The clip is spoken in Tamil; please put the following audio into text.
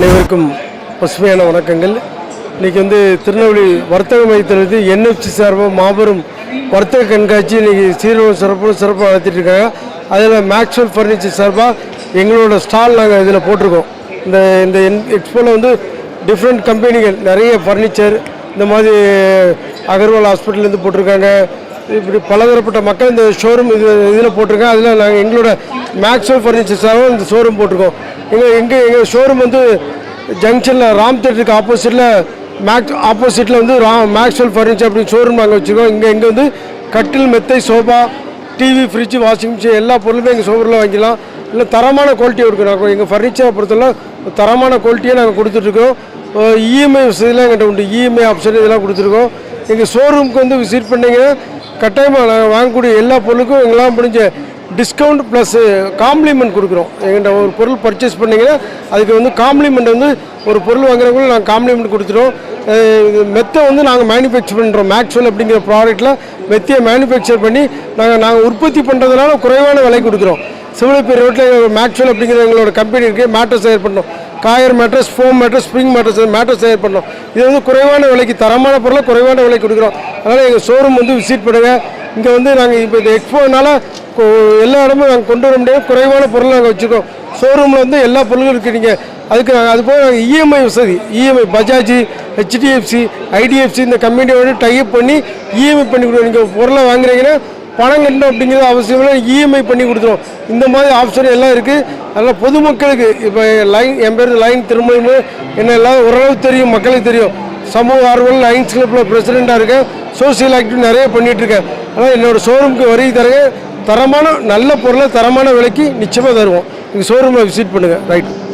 அனைவருக்கும் பசுமையான வணக்கங்கள். இன்றைக்கி வந்து திருநெல்வேலி வர்த்தக மையத்திலிருந்து வந்து என்எஃப்சி சார்பாக மாபெரும் வர்த்தக கண்காட்சி இன்றைக்கி சீரோ சிறப்பு சிறப்பாக நடத்திட்டு இருக்காங்க. அதில் மேக்ஸுவல் ஃபர்னிச்சர் சார்பாக எங்களோட ஸ்டால் நாங்கள் இதில் போட்டிருக்கோம். இந்த இந்த எக்ஸ்போவில் வந்து டிஃப்ரெண்ட் கம்பெனிகள் நிறைய ஃபர்னிச்சர் இந்த மாதிரி அகர்வால் ஹாஸ்பிட்டல்லேருந்து போட்டிருக்காங்க. இப்படி பலதரப்பட்ட மக்கள் இந்த ஷோரூம் இது இதில் போட்டிருக்கேன் அதில் நாங்கள் எங்களோட மேக்ஸிமம் ஃபர்னிச்சர்ஸாகவும் இந்த ஷோரூம் போட்டிருக்கோம். எங்கள் எங்கள் எங்கள் ஷோரூம் வந்து ஜங்ஷனில் ராம் தேட்டருக்கு ஆப்போசிட்டில் மேக்ஸ் ஆப்போசிட்டில் வந்து ரா மேக்ஸ்வெல் ஃபர்னிச்சர் அப்படின்னு ஷோரூம் நாங்கள் வச்சுருக்கோம். இங்கே இங்கே வந்து கட்டில் மெத்தை sofa TV fridge washing machine எல்லா பொருளுமே எங்கள் ஷோரூமில் வாங்கிக்கலாம். இல்லை தரமான குவாலிட்டி இருக்குது நாங்கள் எங்கள் ஃபர்னிச்சரை பொறுத்தவரை தரமான குவாலிட்டியை நாங்கள் கொடுத்துட்ருக்கோம். இஎம்ஐ வசதியெலாம் எங்கிட்ட உண்டு. இஎம்ஐ ஆப்ஷன் இதெல்லாம் கொடுத்துருக்கோம். எங்கள் ஷோரூமுக்கு வந்து விசிட் பண்ணிங்கன்னா கட்டாயமாக நாங்கள் வாங்கக்கூடிய எல்லா பொருளுக்கும் எங்களால் முடிஞ்ச டிஸ்கவுண்ட் ப்ளஸ் காம்ப்ளிமெண்ட் கொடுக்குறோம். எங்கிட்ட ஒரு பொருள் பர்ச்சேஸ் பண்ணிங்கன்னா அதுக்கு வந்து காம்ப்ளிமெண்ட் வந்து ஒரு பொருள் வாங்குறவங்களும் நாங்கள் காம்ப்ளிமெண்ட் கொடுத்துருவோம் மெத்தை வந்து நாங்கள் மேனுஃபேக்சர் பண்ணுறோம் மேக்ஸ்வெல் அப்படிங்கிற ப்ராடக்ட்டில் மெத்தையை மேனுஃபேக்சர் பண்ணி நாங்கள் நாங்கள் உற்பத்தி பண்ணுறதுனால குறைவான விலை கொடுக்குறோம். சிவலப்பேர் ரோட்டில் மேக்ஸ்வெல் அப்படிங்கிற எங்களோட கம்பெனி இருக்குது mattress ஏற்பட்டோம் coir mattress foam mattress spring mattress mattress தயார் பண்ணோம் இது வந்து குறைவான விலைக்கு தரமான பொருளை குறைவான விலைக்கு கொடுக்குறோம். அதனால் எங்கள் ஷோரூம் வந்து விசிட் பண்ணுங்கள் இங்கே வந்து நாங்கள் இப்போ இந்த எக்ஸ்போனால எல்லா இடமும் நாங்கள் கொண்டு வர முடியாது. குறைவான பொருள் நாங்கள் வச்சுருக்கோம் ஷோரூமில் வந்து எல்லா பொருளும் இருக்குது நீங்கள் அதுக்கு நாங்கள் அது போக நாங்கள் இஎம்ஐ வசதி இஎம்ஐ பஜாஜ் ஹெச்டிஎஃப்சி ஐடிஎஃப்சி இந்த கம்பெனியோட டைப் பண்ணி இஎம்ஐ பண்ணி கொடுக்குறோம். நீங்கள் பொருளை வாங்குறீங்கன்னா பணம் கட்டணும் அப்படிங்கிறது அவசியம் இல்லை. இஎம்ஐ பண்ணி கொடுத்துருவோம் இந்த மாதிரி ஆப்ஷன் எல்லாம் இருக்குது அதனால் பொதுமக்களுக்கு இப்போ லைன் என் பேர் லைன் திருமணம் என்ன எல்லாம் ஓரளவு தெரியும் மக்களுக்கு தெரியும். சமூக ஆர்வல் லைன்ஸ் கிளப்பில் பிரசிடெண்ட்டாக இருக்கேன். சோசியல் ஆக்டிவிட்டி நிறைய பண்ணிகிட்ருக்கேன் ஆனால் என்னோடய ஷோரூமுக்கு வருகை தரங்க தரமான நல்ல பொருளை தரமான விலைக்கு நிச்சயமாக தருவோம். நீங்கள் ஷோரூமில் விசிட் பண்ணுங்கள் ரைட்